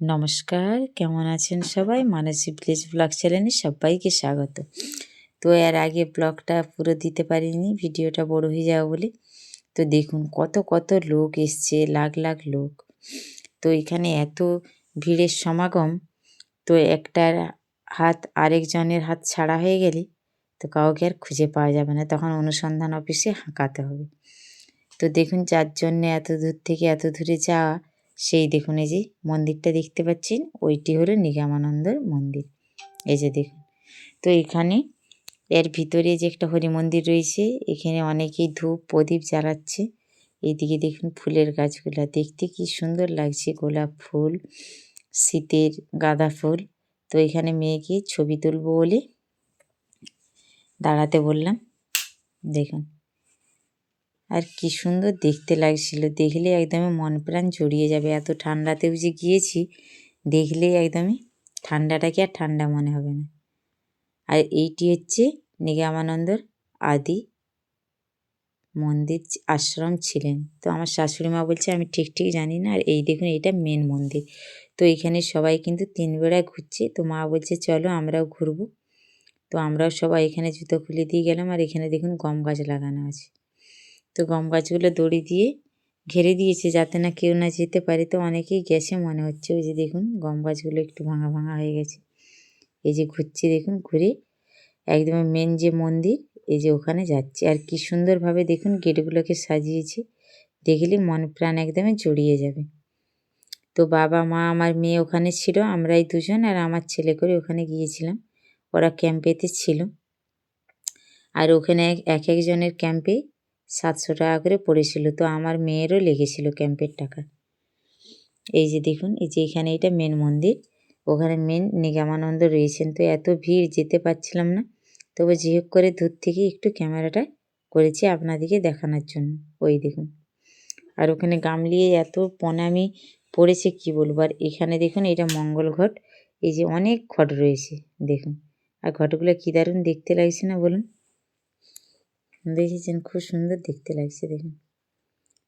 নমস্কার, কেমন আছেন সবাই? মানসী ভিলেজ ব্লগ চ্যানেলে সবাইকে স্বাগত। তো এর আগে ব্লগটা পুরো দিতে পারিনি, ভিডিওটা বড় হয়ে যাবে বলে। তো দেখুন, কত কত লোক এসছে, লাখ লাখ লোক। তো এখানে এত ভিড়ের সমাগম, তো একটার হাত আরেকজনের হাত ছাড়া হয়ে গেলে তো কাউকে আর খুঁজে পাওয়া যাবে না। তখন অনুসন্ধান অফিসে হাঁকাতে হবে। তো দেখুন, যার জন্য এত দূর থেকে এত দূরে যাওয়া সেই দেখুন, এই যে মন্দিরটা দেখতে পাচ্ছেন? ওইটি হলো নিগমানন্দর মন্দির। এই যে দেখুন। তো এখানে এর ভিতরে যে একটা হরি মন্দির রয়েছে, এখানে অনেকেই ধূপ, প্রদীপ জ্বালাচ্ছে। এইদিকে দেখুন ফুলের গাছগুলা। দেখতে কি সুন্দর লাগছে, গোলাপ ফুল, শীতের গাঁদা ফুল। তো এখানে মেয়েকে ছবি তুলবো বলে দাঁড়াতে বললাম। দেখুন। আর কি সুন্দর দেখতে লাগছিল। দেখলে একদমই মন প্রাণ জড়িয়ে যাবে। এত ঠান্ডাতেও যে গিয়েছি দেখলেই একদমই ঠান্ডাটাকে আর ঠান্ডা মনে হবে না। আর এইটি হচ্ছে নিগমানন্দর আদি মন্দির আশ্রম ছিলেন। তো আমার শাশুড়ি মা বলছে, আমি ঠিক ঠিক জানি না। আর এই দেখুন, এইটা মেন মন্দির। তো এখানে সবাই কিন্তু তিন বেড়ায় ঘুরছে। তো মা বলছে, চলো আমরাও ঘুরবো। তো আমরাও সবাই এখানে জুতো খুলে দিয়ে গেলাম। আর এখানে দেখুন গম গাছ লাগানো আছে। তো গম গাছগুলো দড়ি দিয়ে ঘেরে দিয়েছে যাতে না কেউ না যেতে পারে। তো অনেকেই গেছে, মনে হচ্ছে ওই যে দেখুন গম গাছগুলো একটু ভাঙা ভাঙা হয়ে গেছে। এই যে ঘুরছে দেখুন, ঘুরে একদম মেন যে মন্দির, এই যে ওখানে যাচ্ছে। আর কি সুন্দরভাবে দেখুন গেটগুলোকে সাজিয়েছে, দেখলে মন প্রাণ একদমই জড়িয়ে যাবে। তো বাবা, মা আমার মেয়ে ওখানে ছিল, আমরাই দুজন আর আমার ছেলে করে ওখানে গিয়েছিলাম। ওরা ক্যাম্পেতে ছিল। আর ওখানে এক একজনের ক্যাম্পে সাতশো টাকা করে পড়েছিল। তো আমার মেয়েরও লেগেছিল ক্যাম্পের টাকা। এই যে দেখুন, এই যে এখানে এটা মেন মন্দির। ওখানে মেন নিগমানন্দ রয়েছেন। তো এত ভিড়, যেতে পারছিলাম না। তবে যে হোক করে দূর থেকে একটু ক্যামেরাটা করেছি আপনাদেরকে দেখানোর জন্য। ওই দেখুন। আর ওখানে গামলিয়ে এত প্রণামি পড়েছে, কি বলব? আর এখানে দেখুন, এটা মঙ্গল ঘট। এই যে অনেক ঘট রয়েছে, দেখুন। আর ঘটগুলো কী দারুণ দেখতে লাগছে না বলুন? দেখেছেন, খুব সুন্দর দেখতে লাগছে, দেখুন।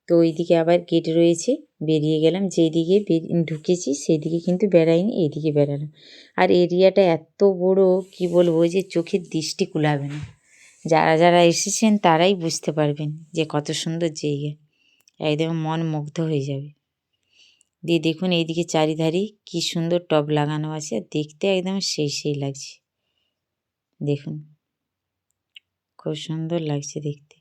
তো ওইদিকে আবার গেট রয়েছে, বেরিয়ে গেলাম যেই দিকে ঢুকেছি সেই দিকে কিন্তু বেড়াইনি, এইদিকে বেড়ালাম। আর এরিয়াটা এত বড়, কি বলব যে চোখের দৃষ্টি কুলাবে না। যারা যারা এসেছেন তারাই বুঝতে পারবেন যে কত সুন্দর জায়গা, একদম মন মুগ্ধ হয়ে যাবে। দিয়ে দেখুন এইদিকে চারিধারে কি সুন্দর টব লাগানো আছে আর দেখতে একদম সেই সেই লাগছে। দেখুন। খুব সুন্দর লাগছে দেখতে।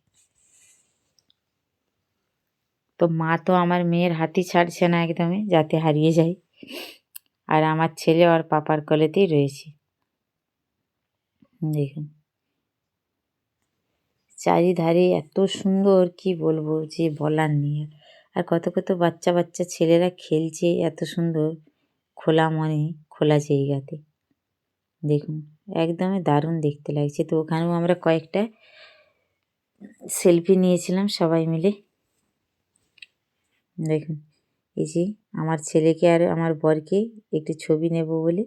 তো মা তো আমার মেয়ের হাতি ছাড়ছে না একদমই, যাতে হারিয়ে যায়। আর আমার ছেলে আর পাপার কলেতেই রয়েছে। দেখুন। চারিধারে এত সুন্দর, কি বলব যে বলার নেই আর কত কত বাচ্চা বাচ্চা ছেলেরা খেলছে, এত সুন্দর। খোলা মনে, খোলা জায়গাতে। দেখুন, একদমই দারুণ দেখতে লাগছে। তো ওখানেও আমরা কয়েকটা সেলফি নিয়েছিলাম সবাই মিলে। দেখুন, এই যে আমার ছেলেকে আর আমার বরকে একটি ছবি নেব বলে।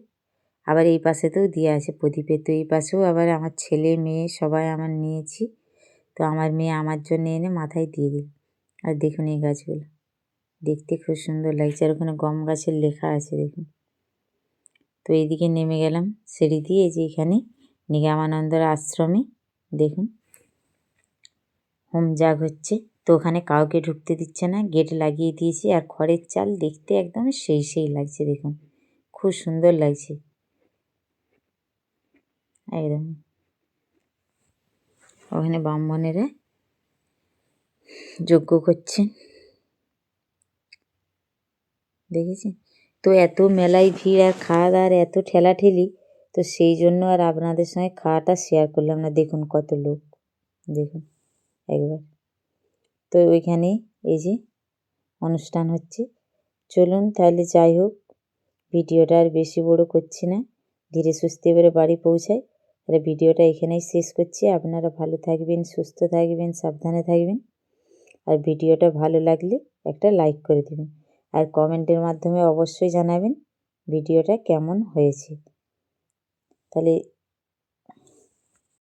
আবার এই পাশেতেও দিয়ে আছে প্রদীপের। তো এই পাশেও আবার আমার ছেলে, মেয়ে সবাই আমার নিয়েছি। তো আমার মেয়ে আমার জন্য এনে মাথায় দিয়ে দিল। আর দেখুন এই গাছগুলো। দেখতে খুব সুন্দর লাগছে। আর ওখানে গম গাছের লেখা আছে, দেখুন। তো এইদিকে নেমে গেলাম সিঁড়ি দিয়ে যে এখানে নিগমানন্দর আশ্রমে। দেখুন হোম জাগ হচ্ছে। তো ওখানে কাউকে ঢুকতে দিচ্ছে না, গেট লাগিয়ে দিয়েছি আর খড়ের চাল দেখতে একদম সেই সেই লাগছে, দেখুন। খুব সুন্দর লাগছে। একদম। ওখানে ব্রাহ্মণেরা যজ্ঞ করছেন। দেখেছি তো এত মেলায় ভিড় আর খাওয়া দাওয়ার এত ঠেলাঠেলি, তো সেই জন্য আর আপনাদের সঙ্গে খাওয়াটা শেয়ার করলাম না। দেখুন কত লোক। দেখুন, একবার। তো ওইখানে এই যে অনুষ্ঠান হচ্ছে। চলুন তাহলে যাই হোক, ভিডিওটা আর বেশি বড় করছি না। ধীরে সুস্থে এবারে বাড়ি পৌঁছায় তাহলে ভিডিওটা এখানেই শেষ করছি। আপনারা ভালো থাকবেন, সুস্থ থাকবেন, সাবধানে থাকবেন। আর ভিডিওটা ভালো লাগলে একটা লাইক করে দেবেন। আর কমেন্টের মাধ্যমে অবশ্যই জানাবেন ভিডিওটা কেমন হয়েছে। তাহলে